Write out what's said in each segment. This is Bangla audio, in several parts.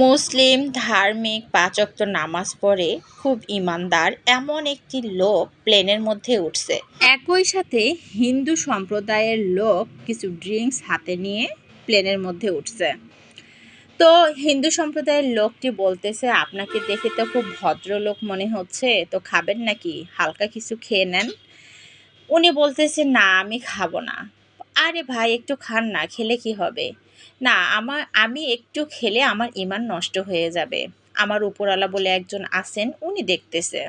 মুসলিম ধার্মিক পাঁচক্ত নামাজ পড়ে খুব ইমানদার এমন একটি লোক প্লেনের মধ্যে উঠছে। একই সাথে হিন্দু সম্প্রদায়ের লোক কিছু ড্রিঙ্কস হাতে নিয়ে প্লেনের মধ্যে উঠছে। তো হিন্দু সম্প্রদায়ের লোকটি বলতেছে, আপনাকে দেখে তো খুব ভদ্রলোক মনে হচ্ছে, তো খাবেন নাকি? হালকা কিছু খেয়ে নেন। উনি বলতেছে, না, আমি খাব না। আরে ভাই, একটু খান না, খেলে কি হবে? না, আমার, আমি একটু খেলে আমার ইমান নষ্ট হয়ে যাবে। আমার উপরওয়ালা বলে একজন আছেন, উনি দেখতেছে।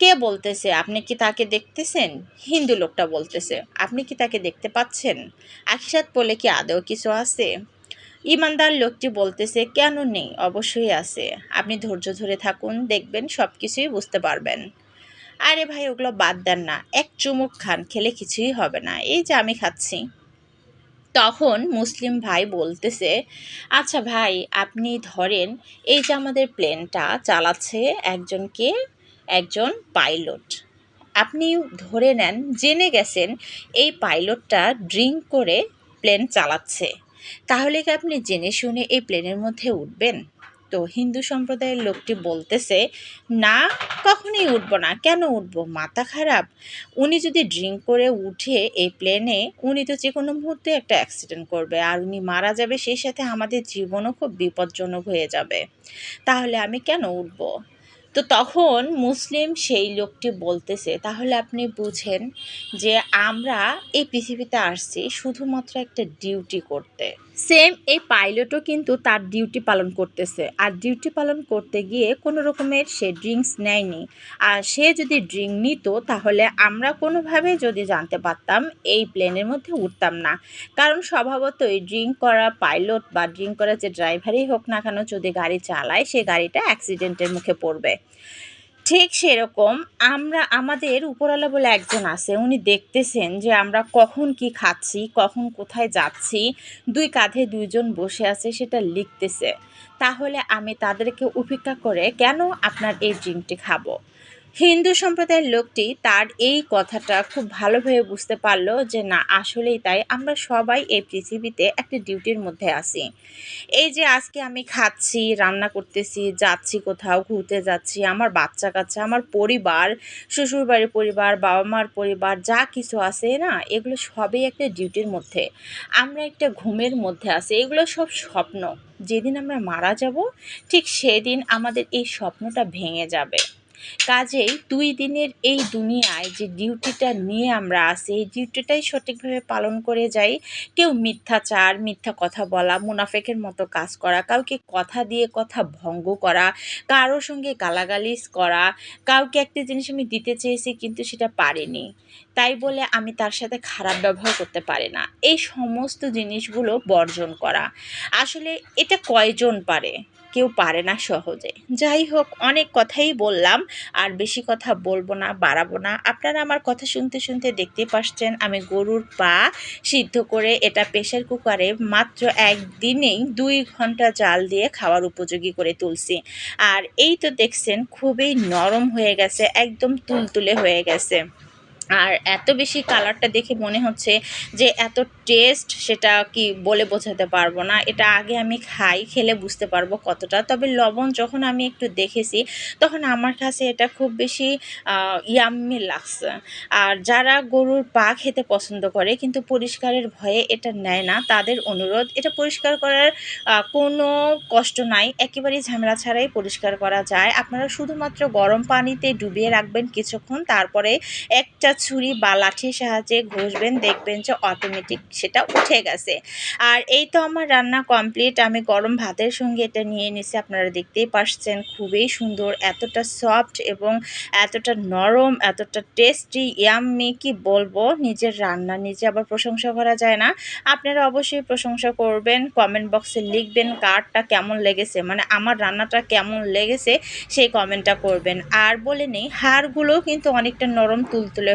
কে বলতেছে? আপনি কি তাকে দেখতেছেন? হিন্দু লোকটা বলতেছে। আপনি কি তাকে দেখতে পাচ্ছেন? আখিরাত বলে কি আদৌ কিছু আছে? ইমানদার লোকটি বলতেছে, কেন নেই? অবশ্যই আছে। আপনি ধৈর্য ধরে থাকুন, দেখবেন সব কিছুই বুঝতে পারবেন। আরে ভাই, ওগুলো বাদ দেন না। এক চুমুক খান, খেলে কিছুই হবে না। এই যে আমি খাচ্ছি। তখন মুসলিম ভাই বলতেছে আচ্ছা ভাই, আপনি ধরেন এই যে আমাদের প্লেনটা চালাচ্ছে একজনকে, একজন পাইলট। আপনি ধরে নেন, জেনে গেছেন এই পাইলটটা ড্রিঙ্ক করে প্লেন চালাচ্ছে। তাহলে কি আপনি জেনে শুনে এই প্লেনের মধ্যে উঠবেন? তো হিন্দু সম্প্রদায়ের লোকটি বলতেছে, না, কখনই উঠব না। কেন উঠবো? মাথা খারাপ। উনি যদি ড্রিঙ্ক করে উঠে এই প্লেনে, উনি তো যে কোনো মুহূর্তে একটা অ্যাক্সিডেন্ট করবে। আর উনি মারা যাবে, সেই সাথে আমাদের জীবনও খুব বিপজ্জনক হয়ে যাবে। তাহলে আমি কেন উঠব? তো তখন মুসলিম সেই লোকটি বলতেছে, তাহলে আপনি বুঝেন যে আমরা এই পৃথিবীতে আসছি শুধুমাত্র একটা ডিউটি করতে। সেম এই পাইলটও কিন্তু তার ডিউটি পালন করতেছে। আর ডিউটি পালন করতে গিয়ে কোনো রকমের সে ড্রিঙ্কস নেয়নি। আর সে যদি ড্রিঙ্ক নিত, তাহলে আমরা কোনোভাবে যদি জানতে পারতাম, এই প্লেনের মধ্যে উঠতাম না। কারণ স্বভাবতই ড্রিঙ্ক করা পাইলট বা ড্রিঙ্ক করা যে ড্রাইভারই হোক না কেন, যদি গাড়ি চালায়, সে গাড়িটা অ্যাক্সিডেন্টের মুখে পড়বে। ঠিক সেরকম আমরা, আমাদের উপরওয়ালা বলে একজন আছে, উনি দেখতেছেন যে আমরা কখন কি খাচ্ছি, কখন কোথায় যাচ্ছি, দুই কাঁধে দুইজন বসে আছে, সেটা লিখতেছে। তাহলে আমি তাদেরকে উপেক্ষা করে কেন আপনার এই ড্রিঙ্কটি খাব? হিন্দু সম্প্রদায়ের লোকটি তার এই কথাটা খুব ভালোভাবে বুঝতে পারল যে না, আসলেই তাই। আমরা সবাই এই পৃথিবীতে একটা ডিউটির মধ্যে আছি। এই যে আজকে আমি খাচ্ছি, রান্না করতেছি, যাচ্ছি কোথাও, ঘুরতে যাচ্ছি, আমার বাচ্চা কাচ্চা, আমার পরিবার, শ্বশুরবাড়ির পরিবার বাবা মার পরিবার, যা কিছু আছে না, এগুলো সবই একটা ডিউটির মধ্যে। আমরা একটা ঘুমের মধ্যে আছি। এগুলো সব স্বপ্ন। যেদিন আমরা মারা যাব, ঠিক সেদিন আমাদের এই স্বপ্নটা ভেঙে যাবে। কাজেই দুই দিনের এই দুনিয়ায় যে ডিউটিটা নিয়ে আমরা আসি, এই ডিউটিটাই সঠিকভাবে পালন করে যাই। কেউ মিথ্যাচার মিথ্যা কথা বলা, মুনাফেকের মতো কাজ করা, কাউকে কথা দিয়ে কথা ভঙ্গ করা কারোর সঙ্গে গালাগালিজ করা, কাউকে একটা জিনিস আমি দিতে চেয়েছি কিন্তু সেটা পারিনি। তাই বলে আমি তার সাথে খারাপ ব্যবহার করতে পারি না। এই সমস্ত জিনিসগুলো বর্জন করা। আসলে এটা কয়জন পারে? কেউ পারে না সহজে। যাই হোক, অনেক কথাই বললাম, আর বেশি কথা বলব না, বাড়াবো না। আপনারা আমার কথা শুনতে শুনতে দেখতে পাচ্ছেন আমি গরুর পা সিদ্ধ করে এটা প্রেশার কুকারে মাত্র একদিনেই দুই ঘণ্টা জাল দিয়ে খাওয়ার উপযোগী করে তুলছি। আর এই তো দেখছেন, খুবই নরম হয়ে গেছে, একদম তুলতুলে হয়ে গেছে। আর এত বেশি কালারটা দেখে মনে হচ্ছে যে এত টেস্ট সেটা কি বলে বোঝাতে পারব না। এটা আগে আমি খাই, খেলে বুঝতে পারব কতটা। তবে লবণ যখন আমি একটু দেখেছি, তখন আমার কাছে এটা খুব বেশি ইয়াম্মি লাগছে। আর যারা গরুর পা খেতে পছন্দ করে কিন্তু পরিষ্কারের ভয়ে এটা নেয় না, তাদের অনুরোধ, এটা পরিষ্কার করার কোনো কষ্ট নাই। একেবারেই ঝামেলা ছাড়াই পরিষ্কার করা যায়। আপনারা শুধুমাত্র গরম পানিতে ডুবিয়ে রাখবেন কিছুক্ষণ, তারপরে একটা ছুরি বা লাঠির সাহায্যে ঘষবেন, দেখবেন যে অটোমেটিক সেটা উঠে গেছে। আর এই তো আমার রান্না কমপ্লিট আমি গরম ভাতের সঙ্গে এটা নিয়ে নিছি, আপনারা দেখতেই পাচ্ছেন খুবই সুন্দর, এতটা সফট এবং এতটা নরম, এতটা টেস্টি ইয়াম্মি কি বলব? নিজের রান্না, নিজে আবার প্রশংসা করা যায় না। আপনারা অবশ্যই প্রশংসা করবেন কমেন্ট বক্সে লিখবেন কারটা কেমন লেগেছে মানে আমার রান্নাটা কেমন লেগেছে, সেই কমেন্টটা করবেন। আর বলে নেই, হাড়গুলো কিন্তু অনেকটা নরম, তুলতুলে